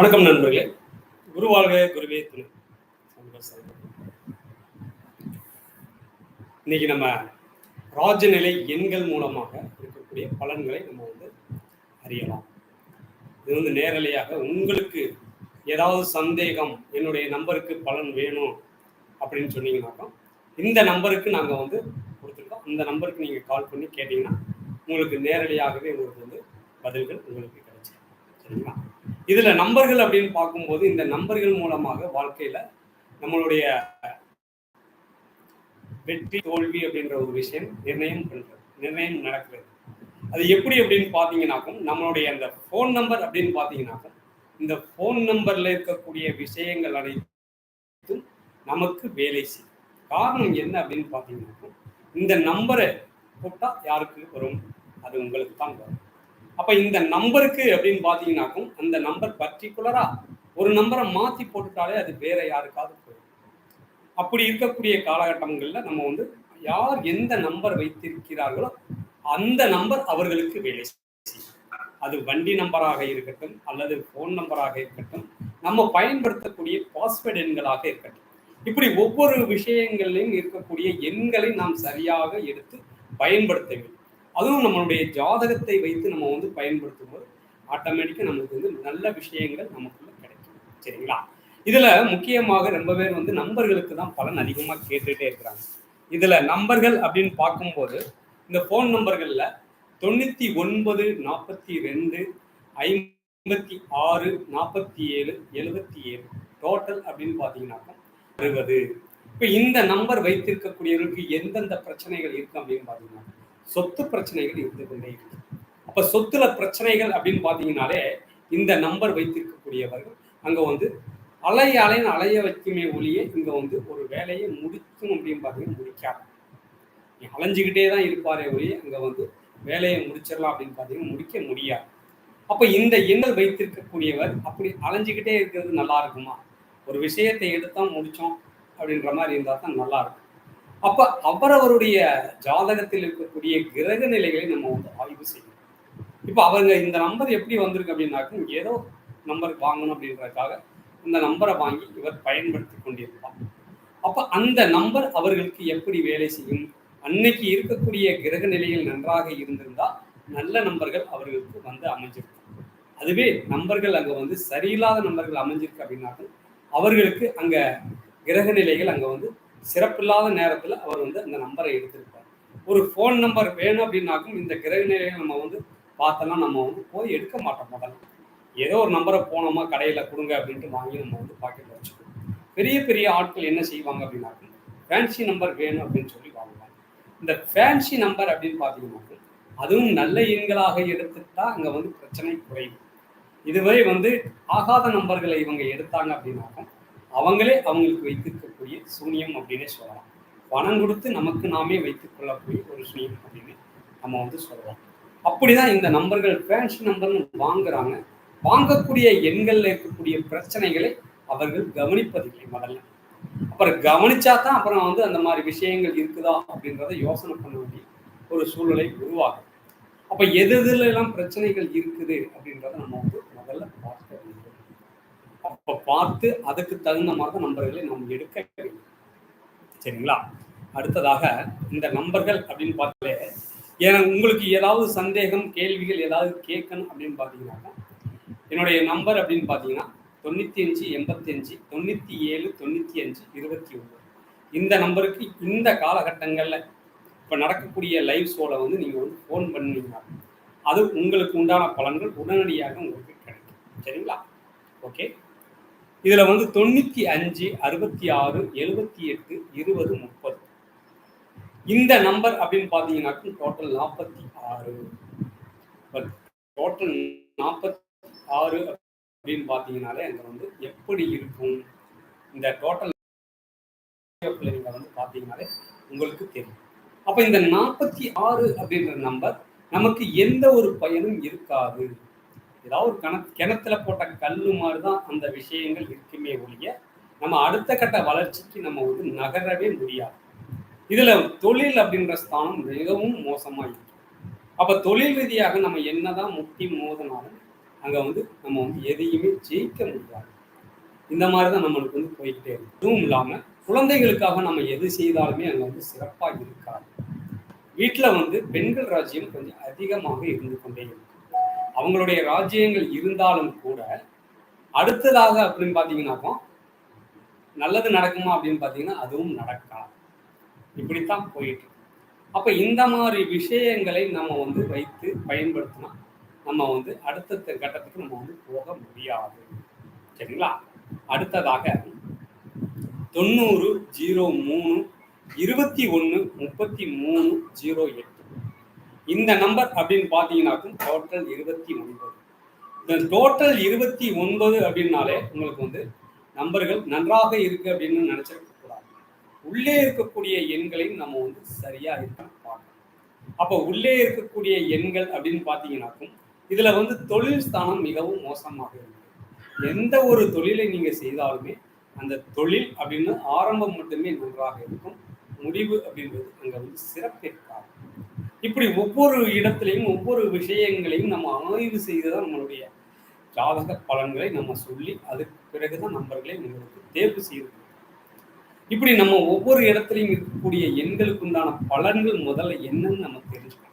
வணக்கம் நண்பர்களே. குருவாழ்க குருவே துணை. இன்னைக்கு நம்ம ராஜநிலை எண்கள் மூலமாக இருக்கக்கூடிய பலன்களை நம்ம வந்து அறியலாம். இது வந்து நேரலையாக உங்களுக்கு ஏதாவது சந்தேகம் என்னுடைய நம்பருக்கு பலன் வேணும் அப்படின்னு சொன்னீங்கன்னாக்கா இந்த நம்பருக்கு நாங்கள் வந்து கொடுத்துருக்கோம். இந்த நம்பருக்கு நீங்கள் கால் பண்ணி கேட்டிங்கன்னா உங்களுக்கு நேரடியாகவே உங்களுக்கு வந்து பதில்கள் உங்களுக்கு கிடைச்சிடும் சரிங்களா? இதுல நம்பர்கள் அப்படின்னு பார்க்கும்போது இந்த நம்பர்கள் மூலமாக வாழ்க்கையில நம்மளுடைய வெற்றி தோல்வி அப்படின்ற ஒரு விஷயம் நிர்ணயம் பண்றது நிர்ணயம் நடக்கிறது. அது எப்படி அப்படின்னு பார்த்தீங்கன்னாக்கும் நம்மளுடைய அந்த ஃபோன் நம்பர் அப்படின்னு பார்த்தீங்கன்னாக்கும் இந்த ஃபோன் நம்பர்ல இருக்கக்கூடிய விஷயங்கள் அனைத்தும் நமக்கு வேலை செய்யும். காரணம் என்ன அப்படின்னு பார்த்தீங்கன்னாக்கும் இந்த நம்பரை போட்டால் யாருக்கு வரும்? அது உங்களுக்கு தான் வரும். அப்ப இந்த நம்பருக்கு அப்படின்னு பாத்தீங்கன்னாக்கும் அந்த நம்பர் பர்டிகுலரா ஒரு நம்பரை மாத்தி போட்டுட்டாலே அது வேற யாருக்காவது போயிடும். அப்படி இருக்கக்கூடிய காலகட்டங்கள்ல நம்ம வந்து யார் எந்த நம்பர் வைத்திருக்கிறார்களோ அந்த நம்பர் அவர்களுக்கு வேலை அது வண்டி நம்பராக இருக்கட்டும் அல்லது ஃபோன் நம்பராக இருக்கட்டும் நம்ம பயன்படுத்தக்கூடிய பாஸ்வேர்டு எண்களாக இருக்கட்டும். இப்படி ஒவ்வொரு விஷயங்களிலும் இருக்கக்கூடிய எண்களை நாம் சரியாக எடுத்து பயன்படுத்த வேண்டும். அதுவும் நம்மளுடைய ஜாதகத்தை வைத்து நம்ம வந்து பயன்படுத்தும் போது ஆட்டோமேட்டிக்காக நமக்கு வந்து நல்ல விஷயங்கள் நமக்குள்ள கிடைக்கும். சரிங்களா? இதுல முக்கியமாக ரொம்ப பேர் வந்து நம்பர்களுக்கு தான் பலன் அதிகமாக கேட்டுட்டே இருக்கிறாங்க. இதுல நம்பர்கள் அப்படின்னு பார்க்கும்போது இந்த ஃபோன் நம்பர்கள்ல தொண்ணூத்தி ஒன்பது நாற்பத்தி ரெண்டு ஐம்பத்தி ஆறு நாற்பத்தி ஏழு எழுபத்தி ஏழு டோட்டல் அப்படின்னு பார்த்தீங்கன்னாக்கா அறுபது. இப்போ இந்த நம்பர் வைத்திருக்கக்கூடியவர்களுக்கு எந்தெந்த பிரச்சனைகள் இருக்கு அப்படின்னு பார்த்தீங்கன்னா சொத்து பிரச்சனைகள் இருந்து கொண்டே இருக்கு அப்ப சொத்துல பிரச்சனைகள் அப்படின்னு பாத்தீங்கன்னாலே இந்த நம்பர் வைத்திருக்கக்கூடியவர்கள் அங்க வந்து அலைய அலைன்னு அலைய வைக்குமே ஒழிய இங்க வந்து ஒரு வேலையை முடிக்கும் அப்படின்னு பாத்தீங்கன்னா முடிக்காது அலைஞ்சுக்கிட்டே தான் இருப்பாரே ஒழிய அங்க வந்து வேலையை முடிச்சிடலாம் அப்படின்னு பாத்தீங்கன்னா முடிக்க முடியாது. அப்ப இந்த எண்ணல் வைத்திருக்கக்கூடியவர் அப்படி அலைஞ்சுக்கிட்டே இருக்கிறது நல்லா இருக்குமா? ஒரு விஷயத்தை எடுத்தா முடிச்சோம் அப்படின்ற மாதிரி இருந்தால் தான் நல்லா இருக்கும். அப்ப அவரவருடைய ஜாதகத்தில் இருக்கக்கூடிய கிரக நிலைகளை நம்ம வந்து ஆய்வு செய்யணும். இப்ப அவங்க இந்த நம்பர் எப்படி வந்திருக்கு அப்படின்னாக்க ஏதோ நம்பர் வாங்கணும் அப்படின்றதுக்காக இந்த நம்பரை வாங்கி இவர் பயன்படுத்தி கொண்டிருப்பார். அப்ப அந்த நம்பர் அவர்களுக்கு எப்படி வேலை செய்யும்? அன்னைக்கு இருக்கக்கூடிய கிரக நிலையில் நன்றாக இருந்திருந்தால் நல்ல நம்பர்கள் அவர்களுக்கு வந்து அமைஞ்சிருக்கும். அதுவே நம்பர்கள் அங்க வந்து சரியில்லாத நம்பர்கள் அமைஞ்சிருக்கு அப்படின்னாக்க அவர்களுக்கு அங்க கிரக நிலைகள் அங்க வந்து சிறப்பில்லாத நேரத்தில் அவர் வந்து அந்த நம்பரை எடுத்திருப்பார். ஒரு ஃபோன் நம்பர் வேணும் அப்படின்னாக்கும் இந்த கிரக நிலையை நம்ம வந்து பார்த்தோன்னா நம்ம வந்து போய் எடுக்க மாட்டோம் முதல்ல. ஏதோ ஒரு நம்பரை போனோமா கடையில் கொடுங்க அப்படின்ட்டு வாங்கி நம்ம வந்து பாக்கெட்டில் வச்சுக்கோம் பெரிய பெரிய ஆட்கள் என்ன செய்வாங்க அப்படின்னாக்கும் ஃபேன்சி நம்பர் வேணும் அப்படின்னு சொல்லி வாங்குவாங்க. இந்த ஃபேன்சி நம்பர் அப்படின்னு பார்த்தீங்கன்னாக்கும் அதுவும் நல்ல எண்களாக எடுத்துட்டா அங்கே வந்து பிரச்சனை குறையும். இதுவரை வந்து ஆகாத நம்பர்களை இவங்க எடுத்தாங்க அப்படின்னாக்கும் அவங்களே அவங்களுக்கு வைத்திருக்கக்கூடிய சூனியம் அப்படின்னே சொல்லலாம். பணம் கொடுத்து நமக்கு நாமே வைத்துக் கொள்ளக்கூடிய ஒரு சூனியம் அப்படின்னு நம்ம வந்து சொல்லலாம். அப்படிதான் இந்த நம்பர்கள் ஃபேன்சி நம்பர்னு வாங்குறாங்க. வாங்கக்கூடிய எண்கள்ல இருக்கக்கூடிய பிரச்சனைகளை அவர்கள் கவனிப்பதில்லை முதல்ல. அப்புறம் கவனிச்சா தான் அப்புறம் வந்து அந்த மாதிரி விஷயங்கள் இருக்குதா அப்படின்றத யோசனை பண்ண வேண்டிய ஒரு சூழ்நிலை உருவாகும் அப்ப எது எதுல எல்லாம் பிரச்சனைகள் இருக்குது அப்படின்றத நம்ம வந்து இப்போ பார்த்து அதுக்கு தகுந்த மாதிரி தான் நம்பர்களை நாம் எடுக்க வேண்டும். சரிங்களா? அடுத்ததாக இந்த நம்பர்கள் அப்படின்னு பார்த்தாலே ஏன்னா உங்களுக்கு ஏதாவது சந்தேகம் கேள்விகள் ஏதாவது கேட்கணும் அப்படின்னு பார்த்தீங்கன்னாக்கா என்னுடைய நம்பர் அப்படின்னு பார்த்தீங்கன்னா தொண்ணூற்றி அஞ்சு எண்பத்தி அஞ்சு தொண்ணூற்றி ஏழு தொண்ணூற்றி அஞ்சு இருபத்தி ஒன்று இந்த நம்பருக்கு இந்த காலகட்டங்களில் இப்போ நடக்கக்கூடிய லைவ் ஷோவில் வந்து நீங்கள் வந்து ஃபோன் பண்ணீங்கன்னா அது உங்களுக்கு உண்டான பலன்கள் உடனடியாக உங்களுக்கு கிடைக்கும். சரிங்களா? ஓகே இதில் வந்து தொண்ணூற்றி அஞ்சு அறுபத்தி ஆறு எழுபத்தி எட்டு இருபது முப்பது. இந்த நம்பர் அப்படின்னு பார்த்தீங்கன்னாக்கும் டோட்டல் நாற்பத்தி ஆறு. டோட்டல் நாற்பத்தி ஆறு அப்படின்னு பார்த்தீங்கனாலே அங்கே வந்து எப்படி இருக்கும்? இந்த டோட்டல் நீங்கள் வந்து பார்த்தீங்கனாலே உங்களுக்கு தெரியும். அப்போ இந்த நாற்பத்தி ஆறு அப்படின்ற நம்பர் நமக்கு எந்த ஒரு பயனும் இருக்காது. ஏதாவது ஒரு கண கிணத்துல போட்ட கல்லு மாதிரி தான் அந்த விஷயங்கள் இருக்குமே ஒழிய நம்ம அடுத்த கட்ட வளர்ச்சிக்கு நம்ம வந்து நகரவே முடியாது. இதுல தொழில் அப்படின்ற ஸ்தானம் மிகவும் மோசமா இருக்கு. அப்ப தொழில் ரீதியாக நம்ம என்னதான் முட்டி மோதினாலும் அங்க வந்து நம்ம வந்து எதையுமே ஜெயிக்க முடியாது. இந்த மாதிரி தான் நம்மளுக்கு வந்து போய்கிட்டே இருக்கும் இதுவும் இல்லாம குழந்தைகளுக்காக நம்ம எது செய்தாலுமே அங்க வந்து சிறப்பாக இருக்காது. வீட்டில் வந்து பெண்கள் ராஜ்யம் கொஞ்சம் அதிகமாக இருந்து கொண்டே இருக்கும் அவங்களுடைய ராஜ்யங்கள் இருந்தாலும் கூட அடுத்ததாக அப்படின்னு பார்த்தீங்கன்னாக்கோ நல்லது நடக்குமா அப்படின்னு பார்த்தீங்கன்னா அதுவும் நடக்காது. இப்படித்தான் போயிட்டு அப்போ இந்த மாதிரி விஷயங்களை நம்ம வந்து வைத்து பயன்படுத்தினா நம்ம வந்து அடுத்த கட்டத்துக்கு நம்ம வந்து போக முடியாது. சரிங்களா? அடுத்ததாக தொண்ணூறு ஜீரோ மூணு இருபத்தி ஒன்று முப்பத்தி மூணு ஜீரோ எட்டு. இந்த நம்பர் அப்படின்னு பார்த்தீங்கன்னாக்கும் டோட்டல் இருபத்தி ஒன்பது. இந்த டோட்டல் இருபத்தி ஒன்பது அப்படின்னாலே உங்களுக்கு வந்து நம்பர்கள் நன்றாக இருக்கு அப்படின்னு நினைச்சிருக்க கூடாது உள்ளே இருக்கக்கூடிய எண்களையும் நம்ம வந்து சரியா இருக்க பார்க்கணும் அப்போ உள்ளே இருக்கக்கூடிய எண்கள் அப்படின்னு பார்த்தீங்கன்னாக்கும் இதுல வந்து தொழில் ஸ்தானம் மிகவும் மோசமாக இருக்கு. எந்த ஒரு தொழிலை நீங்க செய்தாலுமே அந்த தொழில் அப்படின்னு ஆரம்பம் மட்டுமே நன்றாக இருக்கும். முடிவு அப்படின்றது அங்கே வந்து சிறப்பிற்காகும் இப்படி ஒவ்வொரு இடத்துலையும் ஒவ்வொரு விஷயங்களையும் நம்ம ஆய்வு செய்துதான் நம்மளுடைய ஜாதக பலன்களை நம்ம சொல்லி அதுக்கு பிறகுதான் நம்பர்களை உங்களுக்கு தேர்வு செய்து இப்படி நம்ம ஒவ்வொரு இடத்துலையும் இருக்கக்கூடிய எண்களுக்கு உண்டான பலன்கள் முதல்ல என்னன்னு நம்ம தெரிஞ்சுக்கணும்.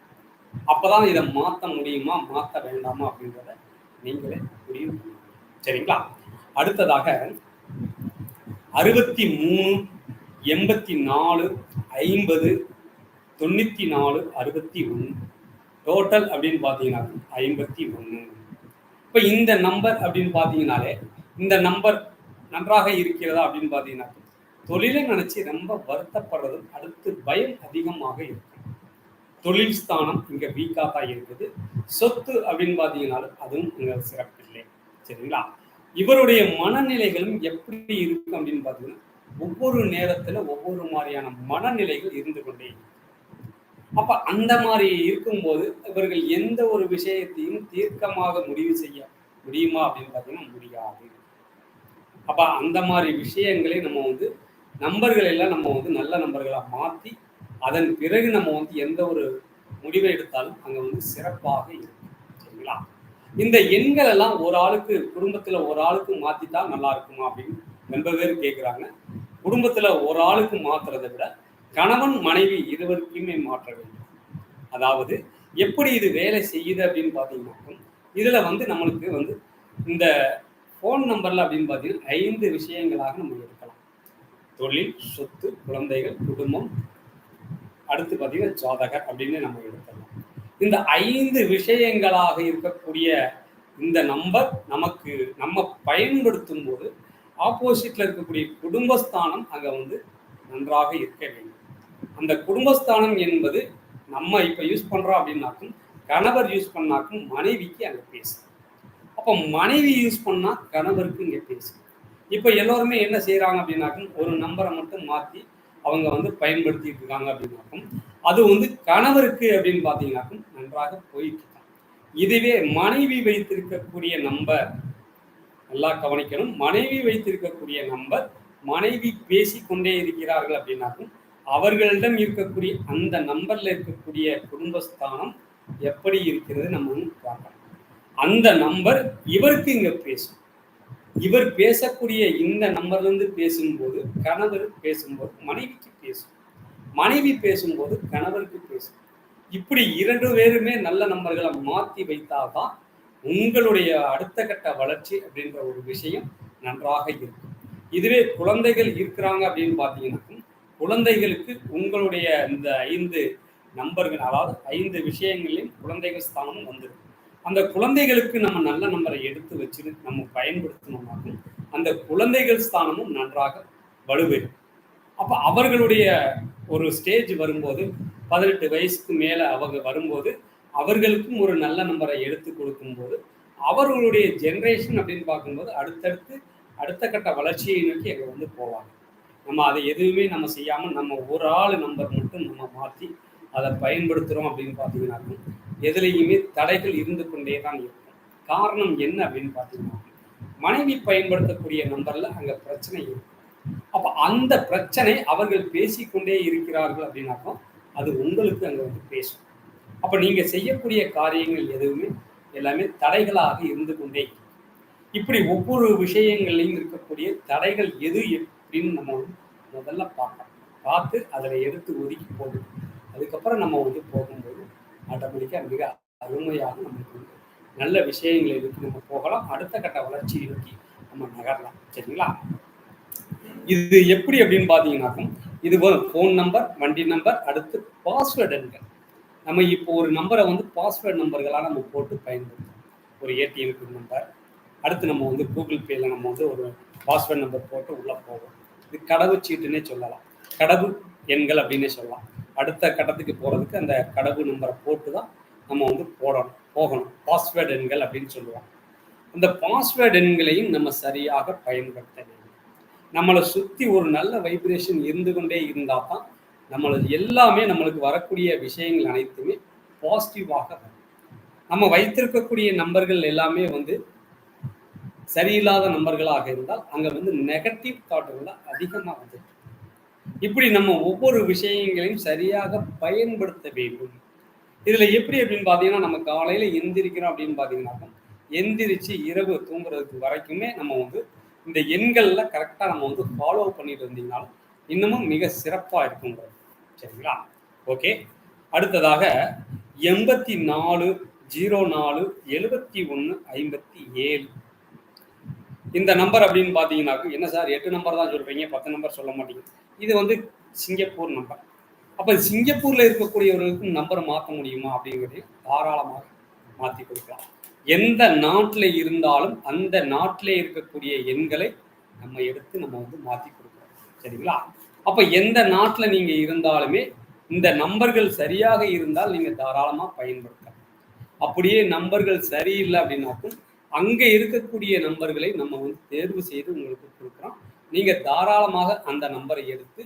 அப்பதான் இதை மாற்ற முடியுமா மாற்ற வேண்டாமா அப்படின்றத நீங்களே முடிவு சரிங்களா? அடுத்ததாக அறுபத்தி மூணு எண்பத்தி நாலு ஐம்பது தொண்ணூத்தி நாலு அறுபத்தி ஒன்று டோட்டல் அப்படின்னு பார்த்தீங்கன்னா ஐம்பத்தி ஒன்று இப்போ இந்த நம்பர் அப்படின்னு பார்த்தீங்கனாலே இந்த நம்பர் நன்றாக இருக்கிறதா அப்படின்னு பார்த்தீங்கன்னா தொழிலை நினைச்சு ரொம்ப வருத்தப்படுறதும் அடுத்து பயம் அதிகமாக இருக்கும். தொழில் ஸ்தானம் இங்க வீக்காக தான் இருக்குது. சொத்து அப்படின்னு பார்த்தீங்கன்னாலும் அதுவும் இங்க சிறப்பில்லை. சரிங்களா? இவருடைய மனநிலைகளும் எப்படி இருக்கும் அப்படின்னு பார்த்தீங்கன்னா ஒவ்வொரு நேரத்துல ஒவ்வொரு மாதிரியான மனநிலைகள் இருந்து கொண்டே இருக்கும். அப்ப அந்த மாதிரி இருக்கும்போது இவர்கள் எந்த ஒரு விஷயத்தையும் தீர்க்கமாக முடிவு செய்ய முடியுமா அப்படின்னு பார்த்தீங்கன்னா முடியாது. அப்ப அந்த மாதிரி விஷயங்களை நம்ம வந்து நம்பர்கள் எல்லாம் நம்ம வந்து நல்ல நம்பர்களா மாத்தி அதன் பிறகு நம்ம வந்து எந்த ஒரு முடிவை எடுத்தாலும் அங்க வந்து சிறப்பாக இருக்கும். சரிங்களா? இந்த எண்கள் எல்லாம் ஒரு ஆளுக்கு குடும்பத்துல ஒரு ஆளுக்கு மாத்திட்டா நல்லா இருக்குமா அப்படின்னு ரொம்ப பேர் கேட்குறாங்க குடும்பத்துல ஒரு ஆளுக்கு மாத்துறதை விட கணவன் மனைவி இருவருக்குமே மாற்ற வேண்டும். அதாவது எப்படி இது வேலை செய்யுது அப்படின்னு பார்த்தீங்கன்னா இதில் வந்து நம்மளுக்கு வந்து இந்த ஃபோன் நம்பரில் அப்படின்னு பார்த்தீங்கன்னா ஐந்து விஷயங்களாக நம்ம எடுக்கலாம். தொழில் சொத்து குழந்தைகள் குடும்பம் அடுத்து பார்த்தீங்கன்னா ஜாதகர் அப்படின்னு நம்ம எடுக்கலாம் இந்த ஐந்து விஷயங்களாக இருக்கக்கூடிய இந்த நம்பர் நமக்கு நம்ம பயன்படுத்தும் போது ஆப்போசிட்ல இருக்கக்கூடிய குடும்பஸ்தானம் அங்கே வந்து நன்றாக இருக்க வேண்டும். அந்த குடும்பஸ்தானம் என்பது நம்ம இப்ப யூஸ் பண்றோம் அப்படின்னாக்கும் கணவர் யூஸ் பண்ணாக்கும் மனைவிக்கு அங்க பேசும். அப்போ மனைவி யூஸ் பண்ணா கணவருக்கு இங்க பேசும். இப்போ எல்லோருமே என்ன செய்யறாங்க அப்படின்னாக்கும் ஒரு நம்பரை மட்டும் மாத்தி அவங்க வந்து பயன்படுத்திட்டு இருக்காங்க அப்படின்னாக்கும் அது வந்து கணவருக்கு அப்படின்னு பார்த்தீங்கன்னாக்கும் நன்றாக போயிட்டு இருக்காங்க இதுவே மனைவி வைத்திருக்கக்கூடிய நம்பர் நல்லா கவனிக்கணும். மனைவி வைத்திருக்கக்கூடிய நம்பர் மனைவி பேசிக்கொண்டே இருக்கிறார்கள் அப்படின்னாக்கும் அவர்களிடம் இருக்கக்கூடிய அந்த நம்பர்ல இருக்கக்கூடிய குடும்பஸ்தானம் எப்படி இருக்கிறது நம்ம பார்க்கலாம். அந்த நம்பர் இவருக்கு இங்க பேசும். இவர் பேசக்கூடிய இந்த நம்பர்ல இருந்து பேசும்போது கணவர் பேசும்போது மனைவிக்கு பேசும். மனைவி பேசும்போது கணவருக்கு பேசும். இப்படி இரண்டு பேருமே நல்ல நம்பர்களை மாற்றி வைத்தாதான் உங்களுடைய அடுத்த கட்ட வளர்ச்சி அப்படின்ற ஒரு விஷயம் நன்றாக இருக்கும். இதுவே குழந்தைகள் இருக்கிறாங்க அப்படின்னு பார்த்தீங்கன்னா குழந்தைகளுக்கு உங்களுடைய இந்த ஐந்து நம்பர்கள் அதாவது ஐந்து விஷயங்களில் குழந்தைகள் ஸ்தானம் வந்துடும் அந்த குழந்தைகளுக்கு நம்ம நல்ல நம்பரை எடுத்து வச்சு நம்ம பயன்படுத்தணும்னாலும் அந்த குழந்தைகள் ஸ்தானமும் நன்றாக வலுவேறும் அப்போ அவர்களுடைய ஒரு ஸ்டேஜ் வரும்போது பதினெட்டு வயசுக்கு மேலே அவங்க வரும்போது அவர்களுக்கும் ஒரு நல்ல நம்பரை எடுத்து கொடுக்கும்போது அவர்களுடைய ஜென்ரேஷன் அப்படின்னு பார்க்கும்போது அடுத்தடுத்து அடுத்த கட்ட வளர்ச்சியை நோக்கி அங்கே வந்து போவாங்க. நம்ம அதை எதுவுமே நம்ம செய்யாமல் நம்ம ஒரு ஆள் நம்பர் மட்டும் நம்ம மாற்றி அதை பயன்படுத்துகிறோம் அப்படின்னு பார்த்தீங்கன்னாக்கும் எதுலேயுமே தடைகள் இருந்து கொண்டே தான் இருக்கும். காரணம் என்ன அப்படின்னு பார்த்தீங்கன்னா மனைவி பயன்படுத்தக்கூடிய நம்பரில் அங்கே பிரச்சனை இருக்கும் அப்போ அந்த பிரச்சனை அவர்கள் பேசிக்கொண்டே இருக்கிறார்கள் அப்படின்னாக்கும் அது உங்களுக்கு அங்கே வந்து பேசும். அப்போ நீங்கள் செய்யக்கூடிய காரியங்கள் எதுவுமே எல்லாமே தடைகளாக இருந்து கொண்டே இப்படி ஒவ்வொரு விஷயங்கள்லையும் இருக்கக்கூடிய தடைகள் எது அப்படின்னு நம்ம வந்து முதல்ல பார்க்கணும். பார்த்து அதில் எடுத்து ஒதுக்கி போடணும். அதுக்கப்புறம் நம்ம வந்து போகும்போது ஆட்டோமேட்டிக்காக மிக அருமையாக நம்மளுக்கு வந்து நல்ல விஷயங்களை நோக்கி நம்ம போகலாம். அடுத்த கட்ட வளர்ச்சியை நோக்கி நம்ம நகரலாம். சரிங்களா? இது எப்படி அப்படின்னு பார்த்தீங்கன்னாக்கும் இது ஃபோன் நம்பர் வண்டி நம்பர் அடுத்து பாஸ்வேர்டு எண்கள். நம்ம இப்போ ஒரு நம்பரை வந்து பாஸ்வேர்டு நம்பர்களாக நம்ம போட்டு பயன்படுத்தணும் ஒரு ஏடிஎம் பின் நம்பர் அடுத்து நம்ம வந்து கூகுள் பேயில் நம்ம வந்து ஒரு பாஸ்வேர்டு நம்பர் போட்டு உள்ளே போவோம் இது கடவு சீட்டுன்னே சொல்லலாம். கடவு எண்கள் அப்படின்னே சொல்லலாம். அடுத்த கட்டத்துக்கு போகிறதுக்கு அந்த கடவு நம்பரை போட்டு தான் நம்ம வந்து போடணும் போகணும். பாஸ்வேர்டு எண்கள் அப்படின்னு சொல்லுவாங்க. அந்த பாஸ்வேர்டு எண்களையும் நம்ம சரியாக பயன்படுத்த வேண்டும். நம்மளை சுற்றி ஒரு நல்ல வைப்ரேஷன் இருந்து கொண்டே இருந்தால் தான் நம்மளது எல்லாமே நம்மளுக்கு வரக்கூடிய விஷயங்கள் அனைத்துமே பாசிட்டிவாக வரும். நம்ம வைத்திருக்கக்கூடிய நம்பர்கள் எல்லாமே வந்து சரியில்லாத நம்பர்களாக இருந்தால் அங்கே வந்து நெகட்டிவ் தாட்டுகள் தான் அதிகமாக வந்து இப்படி நம்ம ஒவ்வொரு விஷயங்களையும் சரியாக பயன்படுத்த வேண்டும். இதில் எப்படி அப்படின்னு பார்த்தீங்கன்னா நம்ம காலையில் எந்திரிக்கிறோம் அப்படின்னு பார்த்தீங்கன்னா எந்திரிச்சு இரவு தூங்குறதுக்கு வரைக்குமே நம்ம வந்து இந்த எண்களில் கரெக்டாக நம்ம வந்து ஃபாலோ பண்ணிட்டு இருந்தீங்கனாலும் இன்னமும் மிக சிறப்பாக இருக்குங்கிறது சரிங்களா? ஓகே அடுத்ததாக எண்பத்தி நாலு ஜீரோ நாலு எழுபத்தி ஒன்று ஐம்பத்தி ஏழு. இந்த நம்பர் அப்படின்னு பார்த்தீங்கன்னாக்கும் என்ன சார் எட்டு நம்பர் தான் சொல்கிறீங்க பத்து நம்பர் சொல்ல மாட்டீங்க. இது வந்து சிங்கப்பூர் நம்பர் அப்போ சிங்கப்பூரில் இருக்கக்கூடியவர்களுக்கும் நம்பரை மாற்ற முடியுமா அப்படிங்கிறதையும் தாராளமாக மாற்றி கொடுக்கலாம். எந்த நாட்டில் இருந்தாலும் அந்த நாட்டில் இருக்கக்கூடிய எண்களை நம்ம எடுத்து நம்ம வந்து மாற்றி கொடுக்குறோம் சரிங்களா? அப்போ எந்த நாட்டில் நீங்கள் இருந்தாலுமே இந்த நம்பர்கள் சரியாக இருந்தால் நீங்கள் தாராளமாக பயன்படுத்தலாம். அப்படியே நம்பர்கள் சரியில்லை அப்படின்னாக்கும் அங்கே இருக்கக்கூடிய நம்பர்களை நம்ம வந்து தேர்வு செய்து உங்களுக்கு கொடுக்குறோம். நீங்கள் தாராளமாக அந்த நம்பரை எடுத்து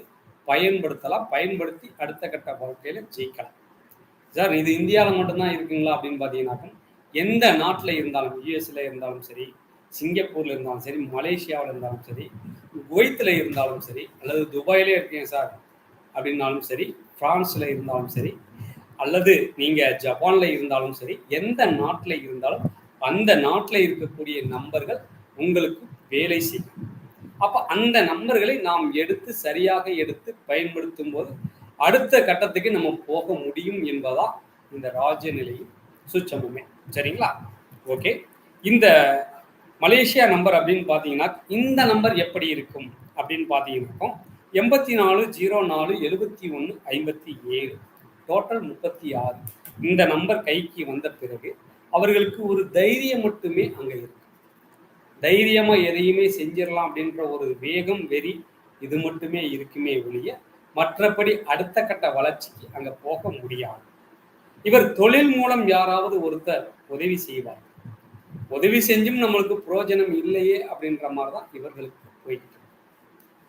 பயன்படுத்தலாம். பயன்படுத்தி அடுத்த கட்ட வாழ்க்கையில் ஜெயிக்கலாம். சார் இது இந்தியாவில் மட்டும்தான் இருக்குங்களா அப்படின்னு பார்த்தீங்கன்னாக்கும் எந்த நாட்டில் இருந்தாலும் யூஎஸ்ல இருந்தாலும் சரி சிங்கப்பூரில் இருந்தாலும் சரி மலேசியாவில் இருந்தாலும் சரி குவைத்தில் இருந்தாலும் சரி அல்லது துபாயிலே இருக்கீங்க சார் அப்படின்னாலும் சரி ஃப்ரான்ஸில் இருந்தாலும் சரி அல்லது நீங்கள் ஜப்பானில் இருந்தாலும் சரி எந்த நாட்டில் இருந்தாலும் அந்த நாட்டில் இருக்கக்கூடிய நம்பர்கள் உங்களுக்கு வேலை செய்யும். அப்போ அந்த நம்பர்களை நாம் எடுத்து சரியாக எடுத்து பயன்படுத்தும் போது அடுத்த கட்டத்துக்கு நம்ம போக முடியும் என்பதா இந்த ராஜ்ய நிலையின் சுச்சமுமே. சரிங்களா? ஓகே. இந்த மலேசியா நம்பர் அப்படின்னு பார்த்தீங்கன்னா இந்த நம்பர் எப்படி இருக்கும் அப்படின்னு பார்த்தீங்கன்னா எண்பத்தி நாலு ஜீரோ நாலு எழுபத்தி ஒன்று ஐம்பத்தி ஏழு. டோட்டல் முப்பத்தி ஆறு. இந்த நம்பர் கைக்கு வந்த பிறகு அவர்களுக்கு ஒரு தைரியம் மட்டுமே அங்கே இருக்கு. தைரியமா எதையுமே செஞ்சிடலாம் அப்படின்ற ஒரு வேகம் வெறி இது மட்டுமே இருக்குமே ஒழிய மற்றபடி அடுத்த கட்ட வளர்ச்சிக்கு அங்க போக முடியாது. இவர் தொழில் மூலம் யாராவது ஒருத்தர் உதவி செய்வார். உதவி செஞ்சும் நம்மளுக்கு புரோஜனம் இல்லையே அப்படின்ற மாதிரி தான் இவர்களுக்கு போயிட்டு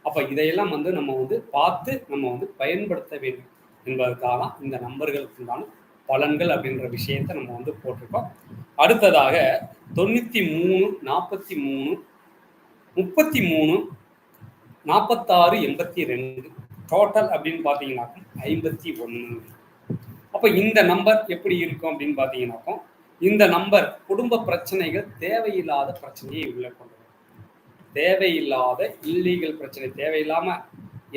அப்ப இதையெல்லாம் வந்து நம்ம வந்து பார்த்து நம்ம வந்து பயன்படுத்த வேண்டும் என்பதற்காக தான் இந்த நம்பர்களுக்கு உண்டான பலன்கள் அப்படின்ற விஷயத்த நம்ம வந்து போட்டிருக்கோம். அடுத்ததாக தொண்ணூற்றி மூணு நாற்பத்தி மூணு முப்பத்தி மூணு நாற்பத்தாறு எண்பத்தி ரெண்டு டோட்டல் அப்படின்னு பார்த்தீங்கன்னாக்கா ஐம்பத்தி ஒன்று. அப்போ இந்த நம்பர் எப்படி இருக்கும் அப்படின்னு பார்த்தீங்கன்னாக்கோ இந்த நம்பர் குடும்ப பிரச்சனைகள் தேவையில்லாத பிரச்சனையை உள்ள கொண்டு வரும் தேவையில்லாத இல்லீகல் பிரச்சனை தேவையில்லாமல்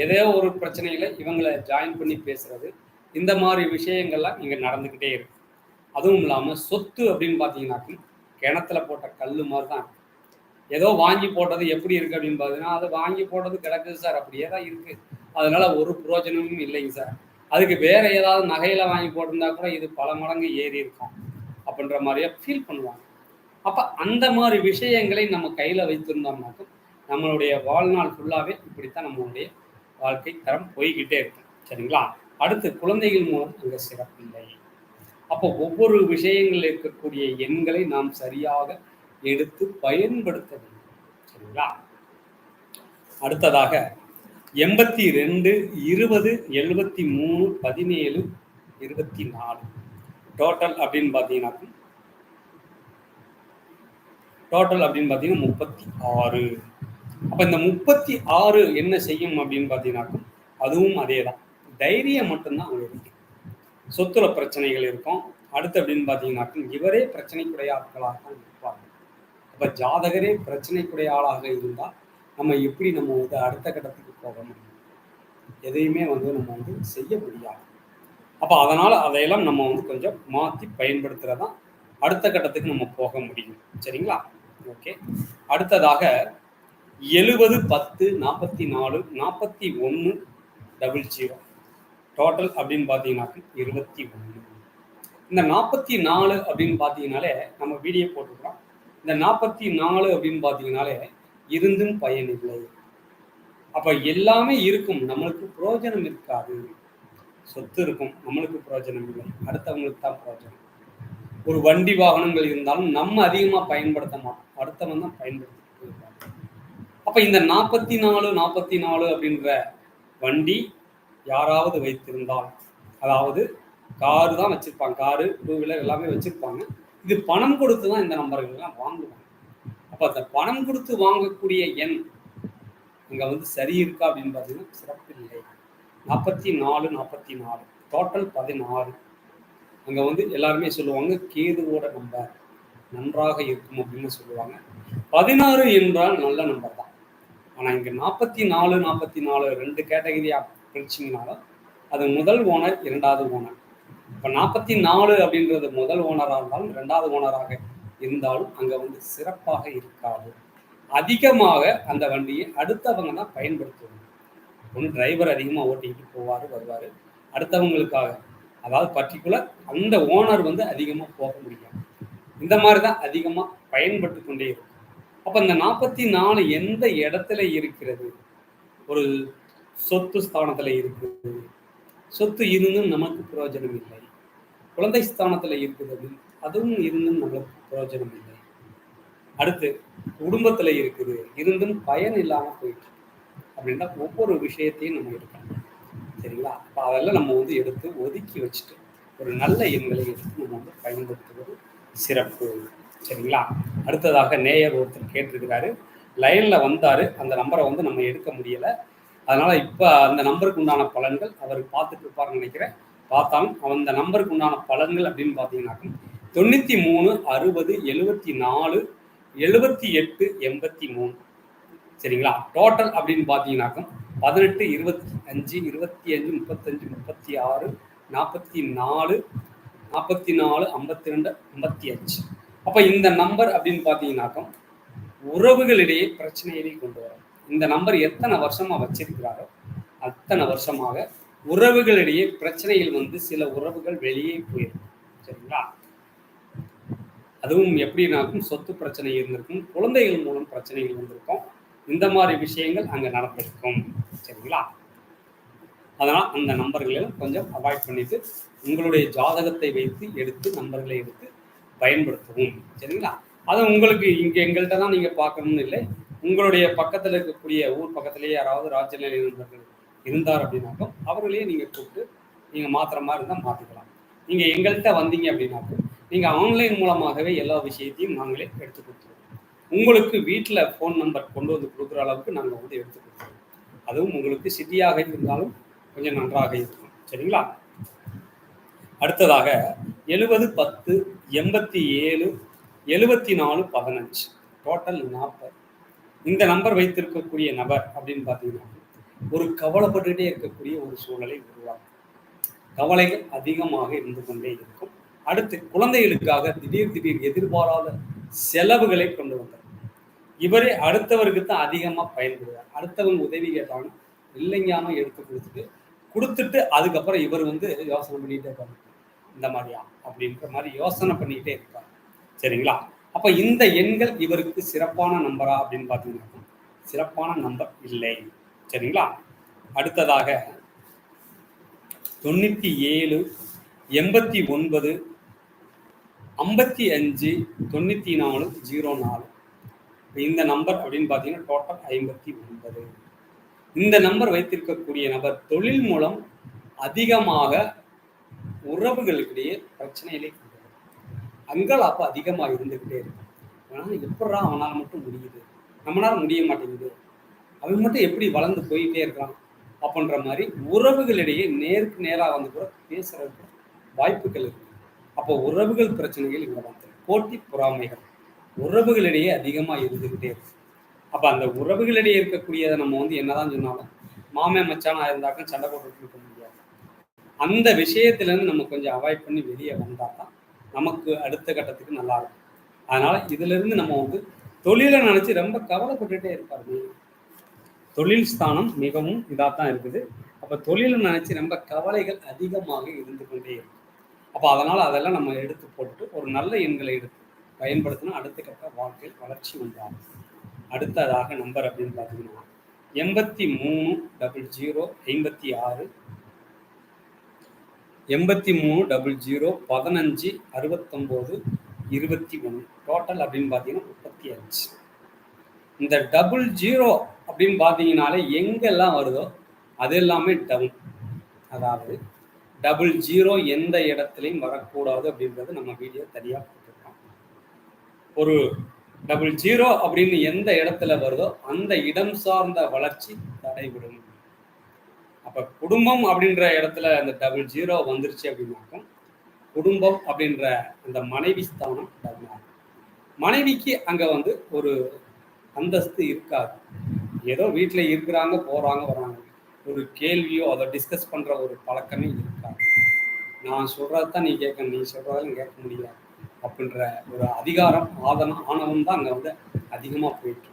ஏதோ ஒரு பிரச்சனையில் இவங்களை ஜாயின் பண்ணி பேசுறது இந்த மாதிரி விஷயங்கள்லாம் இங்கே நடந்துக்கிட்டே இருக்கு. அதுவும் இல்லாமல் சொத்து அப்படின்னு பார்த்தீங்கன்னாக்கும் கிணத்துல போட்ட கல் மாதிரி தான் இருக்கு. ஏதோ வாங்கி போட்டது எப்படி இருக்குது அப்படின்னு பார்த்தீங்கன்னா அது வாங்கி போட்டது கிடக்குது சார் அப்படியே தான் இருக்குது அதனால ஒரு புரோஜனமும் இல்லைங்க சார். அதுக்கு வேற ஏதாவது நகையில் வாங்கி போட்டிருந்தா கூட இது பல மடங்கு ஏறி இருக்கும் அப்படின்ற மாதிரியா ஃபீல் பண்ணுவாங்க. அப்போ அந்த மாதிரி விஷயங்களை நம்ம கையில் வைத்திருந்தோம்னாக்கும் நம்மளுடைய வாழ்நாள் ஃபுல்லாகவே இப்படித்தான் நம்மளுடைய வாழ்க்கை தரம் போய்கிட்டே இருக்கும். சரிங்களா? அடுத்து குழந்தைகள் மூலம் அங்க சிறப்பில்லை. அப்போ ஒவ்வொரு விஷயங்களில் இருக்கக்கூடிய எண்களை நாம் சரியாக எடுத்து பயன்படுத்த வேண்டும் சரிங்களா? அடுத்ததாக எண்பத்தி ரெண்டு இருபது எழுபத்தி மூணு பதினேழு இருபத்தி நாலு டோட்டல் அப்படின்னு பார்த்தீங்கன்னா டோட்டல் அப்படின்னு பார்த்தீங்கன்னா முப்பத்தி ஆறு. அப்போ இந்த முப்பத்தி ஆறு என்ன செய்யும் அப்படின்னு பார்த்தீங்கன்னாக்கும் அதுவும் அதே தான் தைரியம் மட்டும்தான் அவங்க இருக்கு. சொத்துல பிரச்சனைகள் இருக்கும். அடுத்து அப்படின்னு பார்த்தீங்கன்னாக்கும் இவரே பிரச்சனைக்குடைய ஆட்களாக தான் இருப்பாங்க அப்போ ஜாதகரே பிரச்சனைக்குடைய ஆளாக இருந்தால் நம்ம எப்படி நம்ம வந்து அடுத்த கட்டத்துக்கு போக முடியும்? எதையுமே வந்து நம்ம வந்து செய்ய முடியாது. அப்போ அதனால் அதையெல்லாம் நம்ம வந்து கொஞ்சம் மாற்றி பயன்படுத்துகிறதான் அடுத்த கட்டத்துக்கு நம்ம போக முடியும். சரிங்களா? ஓகே. அடுத்ததாக எழுபது பத்து நாற்பத்தி நாலு நாற்பத்தி ஒன்று டபுள் ஜீரோ. டோட்டல் அப்படின்னு பார்த்தீங்கன்னாக்கு இருபத்தி ஒன்று. இந்த நாற்பத்தி நாலு அப்படின்னு பார்த்தீங்கனாலே நம்ம வீடியோ போட்டுக்கிறோம் இந்த நாற்பத்தி நாலு அப்படின்னு பார்த்தீங்கனாலே இருந்தும் பயனில்லை. அப்போ எல்லாமே இருக்கும். நம்மளுக்கு பிரயோஜனம் இருக்காது. சொத்து இருக்கும். நம்மளுக்கு பிரயோஜனம் இல்லை. அடுத்தவங்களுக்கு தான் பிரயோஜனம் ஒரு வண்டி வாகனங்கள் இருந்தாலும் நம்ம அதிகமாக பயன்படுத்த மாட்டோம். அடுத்தவன் தான் பயன்படுத்திட்டு இருப்பாங்க அப்போ இந்த நாற்பத்தி நாலு நாற்பத்தி நாலு அப்படின்ற வண்டி யாராவது வைத்திருந்தால். அதாவது காரு தான் வச்சிருப்பாங்க. காரு டூ வீலர் எல்லாமே வச்சிருப்பாங்க. இது பணம் கொடுத்து தான் இந்த நம்பர்கள்லாம் வாங்குவாங்க. அப்போ அந்த பணம் கொடுத்து வாங்கக்கூடிய எண் இங்கே வந்து சரி இருக்கா அப்படின்னு பார்த்தீங்கன்னா சிறப்பில்லை நாற்பத்தி நாலு நாற்பத்தி நாலு டோட்டல் பதினாறு. அங்கே வந்து எல்லாருமே சொல்லுவாங்க கேதுவோட நம்பர் நன்றாக இருக்கும் அப்படின்னு சொல்லுவாங்க. பதினாறு என்றால் நல்ல நம்பர் தான். ஆனால் இங்கே நாற்பத்தி நாலு நாற்பத்தி நாலு ரெண்டு கேட்டகரியாக பிரிச்சிங்கனால அது முதல் ஓனர் இரண்டாவது ஓனர் இப்போ நாற்பத்தி நாலு அப்படின்றது முதல் ஓனராக இருந்தாலும் ரெண்டாவது ஓனராக இருந்தாலும் அங்கே வந்து சிறப்பாக இருக்காது. அதிகமாக அந்த வண்டியை அடுத்தவங்க தான் பயன்படுத்துவாங்க. ஒன்று டிரைவர் அதிகமாக ஓட்டிக்கிட்டு போவார் வருவார். அடுத்தவங்களுக்காக அதாவது பர்டிகுலர் அந்த ஓனர் வந்து அதிகமாக போக முடியாது. இந்த மாதிரி தான் அதிகமாக பயன்பட்டு கொண்டே இருக்கும். அப்போ இந்த நாற்பத்தி நாலு எந்த இடத்துல இருக்கிறது? ஒரு சொத்து ஸ்தானத்தில் இருக்குது. சொத்து இருந்தும் நமக்கு பிரயோஜனம் இல்லை குழந்தை ஸ்தானத்தில் இருக்குது அதுவும் இருந்தும் நமக்கு பிரயோஜனம் இல்லை அடுத்து குடும்பத்தில் இருக்குது இருந்தும் பயன் இல்லாமல் போயிட்டு அப்படின்னா ஒவ்வொரு விஷயத்தையும் நம்ம எடுக்கணும் சரிங்களா? அப்போ அதெல்லாம் நம்ம வந்து எடுத்து ஒதுக்கி வச்சுட்டு ஒரு நல்ல எண்களை எடுத்து நம்ம வந்து பயன்படுத்துவது சிறப்பு. சரிங்களா? அடுத்ததாக நேயர் ஒருத்தர் கேட்டிருக்கிறாரு. லைனில் வந்தார். அந்த நம்பரை வந்து நம்ம எடுக்க முடியலை. அதனால இப்போ அந்த நம்பருக்கு உண்டான பலன்கள் அவர் பார்த்துட்டு இருப்பாருன்னு நினைக்கிறேன். பார்த்தாலும் அந்த நம்பருக்கு உண்டான பலன்கள் அப்படின்னு பார்த்தீங்கன்னாக்கும் தொண்ணூற்றி மூணு அறுபது எழுபத்தி நாலு எழுபத்தி எட்டு எண்பத்தி மூணு சரிங்களா? டோட்டல் அப்படின்னு பார்த்தீங்கன்னாக்கும் பதினெட்டு இருபத்தி அஞ்சு இருபத்தி அஞ்சு முப்பத்தஞ்சு முப்பத்தி ஆறு நாற்பத்தி நாலு நாற்பத்தி நாலு ஐம்பத்தி ரெண்டு ஐம்பத்தி அஞ்சு அப்போ இந்த நம்பர் அப்படின்னு பார்த்தீங்கன்னாக்கும் உறவுகளிடையே பிரச்சனைகளை கொண்டு வரும். இந்த நம்பர் எத்தனை வருஷமா வச்சிருக்கிறாரோ அத்தனை வருஷமாக உறவுகளிடையே பிரச்சனைகள் வந்து சில உறவுகள் வெளியே போயிருக்கும் சரிங்களா? அதுவும் எப்படின்னாக்கும் சொத்து பிரச்சனை இருந்திருக்கும். குழந்தைகள் மூலம் பிரச்சனைகள் வந்திருக்கும். இந்த மாதிரி விஷயங்கள் அங்கே நடந்திருக்கும். சரிங்களா? அதனால் அந்த நம்பர்களையும் கொஞ்சம் அவாய்ட் பண்ணிட்டு உங்களுடைய ஜாதகத்தை வைத்து எடுத்து நம்பர்களை எடுத்து பயன்படுத்தவும். சரிங்களா? அது உங்களுக்கு இங்கே எங்கள்கிட்ட தான் நீங்கள் பார்க்கணும்னு இல்லை. உங்களுடைய பக்கத்தில் இருக்கக்கூடிய ஊர் பக்கத்திலேயே யாராவது ராஜநிலை நண்பர்கள் இருந்தார் அப்படின்னாக்கும் அவர்களையும் நீங்கள் கூப்பிட்டு நீங்கள் மாத்திர மாதிரி இருந்தால் மாற்றிக்கலாம் நீங்கள் எங்கள்கிட்ட வந்தீங்க அப்படின்னாக்கும் நீங்கள் ஆன்லைன் மூலமாகவே எல்லா விஷயத்தையும் நாங்களே எடுத்து கொடுத்துருவோம். உங்களுக்கு வீட்டில் ஃபோன் நம்பர் கொண்டு வந்து கொடுக்குற அளவுக்கு நாங்கள் வந்து எடுத்து கொடுத்துருவோம். அதுவும் உங்களுக்கு சிட்டியாக இருந்தாலும் கொஞ்சம் நன்றாக இருக்கும். சரிங்களா? அடுத்ததாக எழுபது பத்து எண்பத்தி ஏழு எழுபத்தி நாலு பதினஞ்சு டோட்டல் நாற்பது இந்த நம்பர் வைத்திருக்கக்கூடிய நபர் அப்படின்னு பார்த்தீங்கன்னா ஒரு கவலைப்பட்டுக்கிட்டே இருக்கக்கூடிய ஒரு சூழலை உருவாக்கும். கவலைகள் அதிகமாக இருந்து கொண்டே இருக்கும். அடுத்து குழந்தைகளுக்காக திடீர் திடீர் எதிர்பாராத செலவுகளை கொண்டு வந்தார். இவரே அடுத்தவருக்கு தான் அதிகமாக பயன்படுவார். அடுத்தவங்க உதவி கேட்டாங்க இல்லைங்காம எடுத்து கொடுத்துட்டு கொடுத்துட்டு அதுக்கப்புறம் இவர் வந்து யோசனை பண்ணிகிட்டே இருப்பாங்க இந்த மாதிரியா? அப்படின்ற மாதிரி யோசனை பண்ணிக்கிட்டே இருப்பார். சரிங்களா? அப்ப இந்த எண்கள் இவருக்கு சிறப்பான நம்பரா அப்படின்னு பார்த்தீங்கன்னா சிறப்பான நம்பர் இல்லை. சரிங்களா? அடுத்ததாக தொண்ணூத்தி ஏழு எண்பத்தி ஒன்பது ஐம்பத்தி அஞ்சு தொண்ணூத்தி நாலு ஜீரோ நாலு. இந்த நம்பர் அப்படின்னு பார்த்தீங்கன்னா டோட்டல் ஐம்பத்தி ஒன்பது. இந்த நம்பர் வைத்திருக்கக்கூடிய நபர் தொழில் மூலம் அதிகமாக உறவுகளுக்கிடையே பிரச்சனைகளை அங்கலாப்பு அதிகமாக இருந்துக்கிட்டே இருக்கும் ஆனால் எப்படா அவனால் மட்டும் முடியுது? நம்மளால் முடிய மாட்டேங்குது. அவன் மட்டும் எப்படி வளர்ந்து போயிட்டே இருக்கான் அப்படின்ற மாதிரி உறவுகளிடையே நேருக்கு நேராக வந்து கூட பேசுறதுக்கு வாய்ப்புகள் இருக்கு. அப்போ உறவுகள் பிரச்சனைகள் இங்கே வந்து போட்டி பொறாமைகள் உறவுகளிடையே அதிகமாக இருந்துக்கிட்டே இருக்கு. அப்போ அந்த உறவுகளிடையே இருக்கக்கூடியதை நம்ம வந்து என்னதான் சொன்னாலும் மாமே மச்சானா இருந்தாக்கும் சண்டை போட்டு இருக்க முடியாது. அந்த விஷயத்துலேருந்து நம்ம கொஞ்சம் அவாய்ட் பண்ணி வெளியே வந்தால் தான் நமக்கு அடுத்த கட்டத்துக்கு நல்லா இருக்கும். அதனால இதிலிருந்து நம்ம வந்து தொழிலை நினைச்சு ரொம்ப கவலைப்பட்டுட்டே இருப்பாருங்க. தொழில் ஸ்தானம் மிகவும் இதாக தான் இருக்குது. அப்போ தொழிலை நினைச்சு ரொம்ப கவலைகள் அதிகமாக இருந்து கொண்டே இருக்கும். அப்போ அதனால் அதெல்லாம் நம்ம எடுத்து போட்டு ஒரு நல்ல எண்களை எடுத்து பயன்படுத்தினா அடுத்த கட்ட வாழ்க்கையில் வளர்ச்சி உண்டாகும். அடுத்ததாக நம்பர் அப்படின்னு பார்த்தீங்கன்னா எண்பத்தி மூணு டபுள் ஜீரோ ஐம்பத்தி ஆறு எண்பத்தி மூணு டபுள் ஜீரோ பதினஞ்சு அறுபத்தொம்போது இருபத்தி ஒன்று. டோட்டல் அப்படின்னு பார்த்தீங்கன்னா முப்பத்தி அஞ்சு. இந்த டபுள் ஜீரோ அப்படின்னு பார்த்தீங்கனாலே எங்கெல்லாம் வருதோ அது எல்லாமே டவுன் அதாவது டபுள் ஜீரோ எந்த இடத்துலையும் வரக்கூடாது அப்படின்றது நம்ம வீடியோ தனியாக போட்டிருக்கோம். ஒரு டபுள் ஜீரோ அப்படின்னு எந்த இடத்துல வருதோ அந்த இடம் சார்ந்த வளர்ச்சி தடைவிடும் அப்போ குடும்பம் அப்படின்ற இடத்துல அந்த டபுள் ஜீரோ வந்துருச்சு அப்படின்னாக்கும் குடும்பம் அப்படின்ற அந்த மனைவி ஸ்தானம் டபுள் ஆகும் மனைவிக்கு அங்கே வந்து ஒரு அந்தஸ்து இருக்காது. ஏதோ வீட்டில் இருக்கிறாங்க போகிறாங்க வராங்க ஒரு கேள்வியோ அதை டிஸ்கஸ் பண்ணுற ஒரு பழக்கமே இருக்காது. நான் சொல்கிறது தான் நீ கேட்க நீ சொல்றதெல்லாம் கேட்க முடியாது. அப்படின்ற ஒரு அதிகாரம் ஆதனம் ஆணவம் தான் அங்கே வந்து அதிகமாக போயிட்டு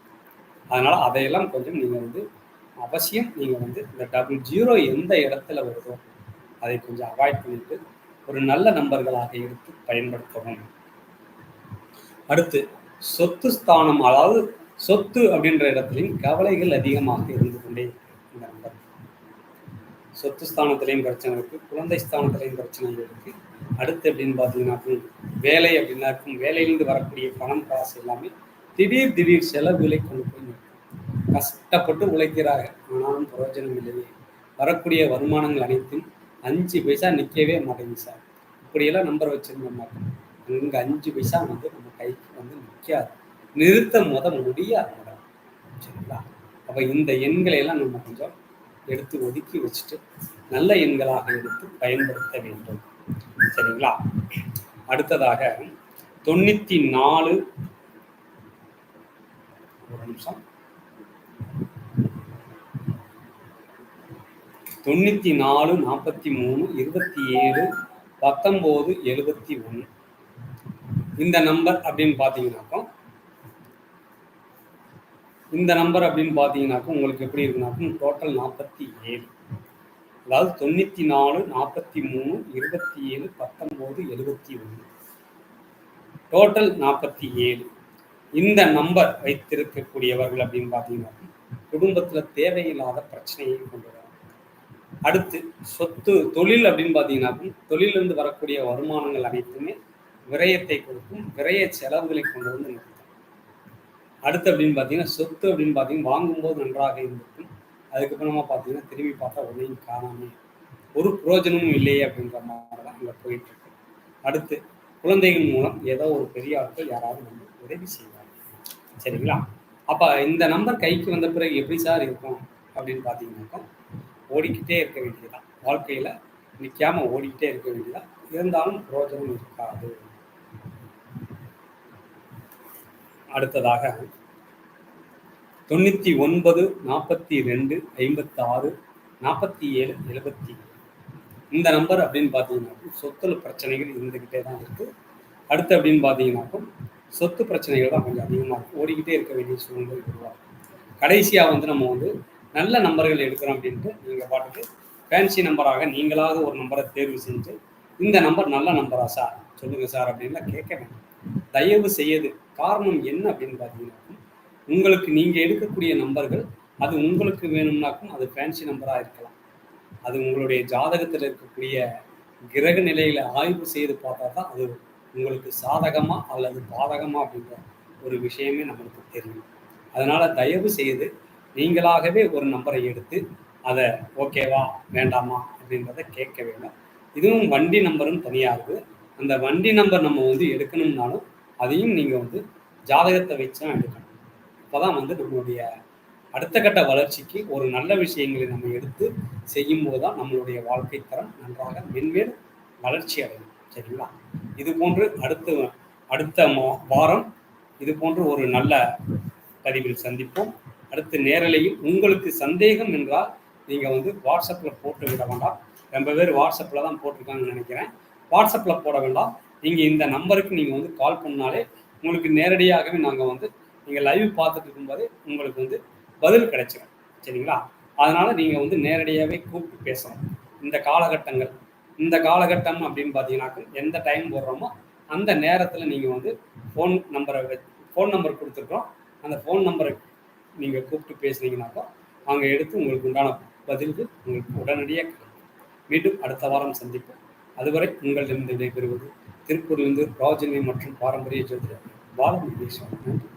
அதனால் அதையெல்லாம் கொஞ்சம் நீங்கள் வந்து அவசியம் நீங்கள் வந்து இந்த டபுள் ஜீரோ எந்த இடத்துல வருதோ அதை கொஞ்சம் அவாய்ட் பண்ணிட்டு ஒரு நல்ல நம்பர்களாக எடுத்து பயன்படுத்தவும். அடுத்து சொத்து ஸ்தானம் அதாவது சொத்து அப்படின்ற இடத்துலையும் கவலைகள் அதிகமாக இருந்து கொண்டே இந்த நம்பர் சொத்து ஸ்தானத்திலையும் பிரச்சனை இருக்கு குழந்தை ஸ்தானத்திலையும் பிரச்சனை இருக்கு. அடுத்து அப்படின்னு பார்த்தீங்கன்னா வேலை அப்படின்னா இருக்கும் வேலையிலிருந்து வரக்கூடிய பணம் காசு எல்லாமே திடீர் திடீர் செலவுகளை கொண்டு போய் கஷ்டப்பட்டு உழைக்கிறார்கள். ஆனாலும் பிரயோஜனம் இல்லையே வரக்கூடிய வருமானங்கள் அனைத்தும் அஞ்சு பைசா நிற்கவே மாட்டேங்குது சார். இப்படியெல்லாம் நம்பர் வச்சிருந்தோம்னா அங்கே அஞ்சு பைசா வந்து நம்ம கைக்கு வந்து நிற்காது நிறுத்த முத முடியாது மேடம். சரிங்களா? அப்போ இந்த எண்களை எல்லாம் நம்ம கொஞ்சம் எடுத்து ஒதுக்கி வச்சுட்டு நல்ல எண்களாக எடுத்து பயன்படுத்த வேண்டும். சரிங்களா? அடுத்ததாக தொண்ணூற்றி நாலு. ஒரு நிமிஷம். தொண்ணூத்தி நாலு நாற்பத்தி மூணு இருபத்தி ஏழு பத்தொம்போது எழுபத்தி ஒன்று இந்த நம்பர் அப்படின்னு பார்த்தீங்கன்னாக்கா இந்த நம்பர் அப்படின்னு பார்த்தீங்கன்னாக்கா உங்களுக்கு எப்படி இருக்குனாக்கும் டோட்டல் நாற்பத்தி ஏழு அதாவது தொண்ணூற்றி நாலு நாற்பத்தி மூணு இருபத்தி ஏழு பத்தொம்போது எழுபத்தி ஒன்று டோட்டல் நாற்பத்தி ஏழு இந்த நம்பர் வைத்திருக்கக்கூடியவர்கள் அப்படின்னு பார்த்தீங்கன்னா குடும்பத்தில் தேவையில்லாத பிரச்சனையை கொண்டு வரும் அடுத்து சொத்து தொழில் அப்படின்னு பார்த்தீங்கன்னா தொழிலிருந்து வரக்கூடிய வருமானங்கள் அனைத்துமே விரயத்தை கொடுக்கும் விரய செலவுகளை கொண்டு வந்து நிறுத்தும். அடுத்து அப்படின்னு பார்த்தீங்கன்னா சொத்து அப்படின்னு பார்த்தீங்கன்னா வாங்கும்போது நன்றாக இருந்திருக்கும். அதுக்கப்புறமா பார்த்தீங்கன்னா திரும்பி பார்த்தா உடனே காணாமே ஒரு புரோஜனமும் இல்லையே அப்படின்ற மாதிரி தான் அங்கே போயிட்டு இருக்கு. அடுத்து குழந்தைகள் மூலம் ஏதோ ஒரு பெரிய ஆட்கள் யாராவது வந்து உதவி செய்வாங்க. சரிங்களா? அப்போ இந்த நம்பர் கைக்கு வந்த பிறகு எப்படி சார் இருக்கும் அப்படின்னு பார்த்தீங்கன்னாக்கா ஓடிக்கிட்டே இருக்க வேண்டியதுதான். வாழ்க்கையில் நிற்காம ஓடிக்கிட்டே இருக்க வேண்டியதான் இருந்தாலும் பிரோஜனம் இருக்காது. அடுத்ததாக தொண்ணூற்றி ஒன்பது நாற்பத்தி ரெண்டு ஐம்பத்தாறு நாற்பத்தி ஏழு எழுபத்தி இந்த நம்பர் அப்படின்னு பார்த்தீங்கன்னாக்கும் சொத்துல பிரச்சனைகள் இருந்துக்கிட்டே தான் இருக்குது அடுத்து அப்படின்னு பார்த்தீங்கன்னாக்கும் சொத்து பிரச்சனைகள் தான் கொஞ்சம் அதிகமாக இருக்கும் ஓடிக்கிட்டே இருக்க வேண்டிய சூழ்நிலை உருவாகும். கடைசியாக வந்து நம்ம வந்து நல்ல நம்பர்கள் எடுக்கிறோம் அப்படின்ட்டு நீங்கள் பாட்டுக்கு ஃபேன்சி நம்பராக நீங்களாக ஒரு நம்பரை தேர்வு செஞ்சு இந்த நம்பர் நல்ல நம்பரா சார்? சொல்லுங்கள் சார் அப்படின்லாம் கேட்க வேண்டாம். தயவு செய்யது காரணம் என்ன அப்படின்னு பார்த்தீங்கன்னா உங்களுக்கு நீங்கள் எடுக்கக்கூடிய நம்பர்கள் அது உங்களுக்கு வேணும்னாக்கும் அது ஃபேன்சி நம்பராக இருக்கலாம். அது உங்களுடைய ஜாதகத்தில் இருக்கக்கூடிய கிரக நிலையில் ஆய்வு செய்து பார்த்தா தான் அது உங்களுக்கு சாதகமா அல்லது பாதகமா அப்படின்ற ஒரு விஷயமே நம்மளுக்கு தெரியும். அதனால தயவு செய்து நீங்களாகவே ஒரு நம்பரை எடுத்து அதை ஓகேவா வேண்டாமா அப்படின்றத கேட்க வேண்டும். இதுவும் வண்டி நம்பரும் தனியாக இருக்குது அந்த வண்டி நம்பர் நம்ம வந்து எடுக்கணும்னாலும் அதையும் நீங்கள் வந்து ஜாதகத்தை வச்சு தான் எடுக்கணும். அப்போதான் வந்து நம்மளுடைய அடுத்த கட்ட வளர்ச்சிக்கு ஒரு நல்ல விஷயங்களை நம்ம எடுத்து செய்யும் போது தான் நம்மளுடைய வாழ்க்கை தரம் நன்றாக மென்மேல் வளர்ச்சி அடையும். சரிங்களா? இது போன்று அடுத்து அடுத்த மா- வாரம் இது போன்று ஒரு நல்ல பதிவில் சந்திப்போம். அடுத்து நேரலையில் உங்களுக்கு சந்தேகம் என்றால் நீங்கள் வந்து வாட்ஸ்அப்பில் போட்டு விட வேண்டாம். ரொம்ப பேர் வாட்ஸ்அப்பில் தான் போட்டிருக்காங்கன்னு நினைக்கிறேன். வாட்ஸ்அப்பில் போட வேண்டாம். நீங்கள் இந்த நம்பருக்கு நீங்கள் வந்து கால் பண்ணாலே உங்களுக்கு நேரடியாகவே நாங்கள் வந்து நீங்கள் லைவ் பார்த்துட்டு இருக்கும்போதே உங்களுக்கு வந்து பதில் கிடைச்சிடும் சரிங்களா? அதனால் நீங்கள் வந்து நேரடியாகவே கூப்பிட்டு பேசணும். இந்த காலகட்டங்கள் இந்த காலகட்டம் அப்படின்னு பார்த்தீங்கன்னாக்கா எந்த டைம் போடுறோமோ அந்த நேரத்தில் நீங்கள் வந்து ஃபோன் நம்பரை ஃபோன் நம்பர் கொடுத்துருக்கோம் அந்த ஃபோன் நம்பரை நீங்கள் கூப்பிட்டு பேசுனீங்கன்னாக்கா அவங்க எடுத்து உங்களுக்கு உண்டான பதில்கள் உங்களுக்கு உடனடியாக மீண்டும் அடுத்த வாரம் சந்திப்போம். அதுவரை உங்களிடமிருந்து விடைபெறுவது திருப்பூரிலிருந்து ராஜினி மற்றும் பாரம்பரிய ஜோதிடர் பாலமுருகேஸ்வரன் நன்றி.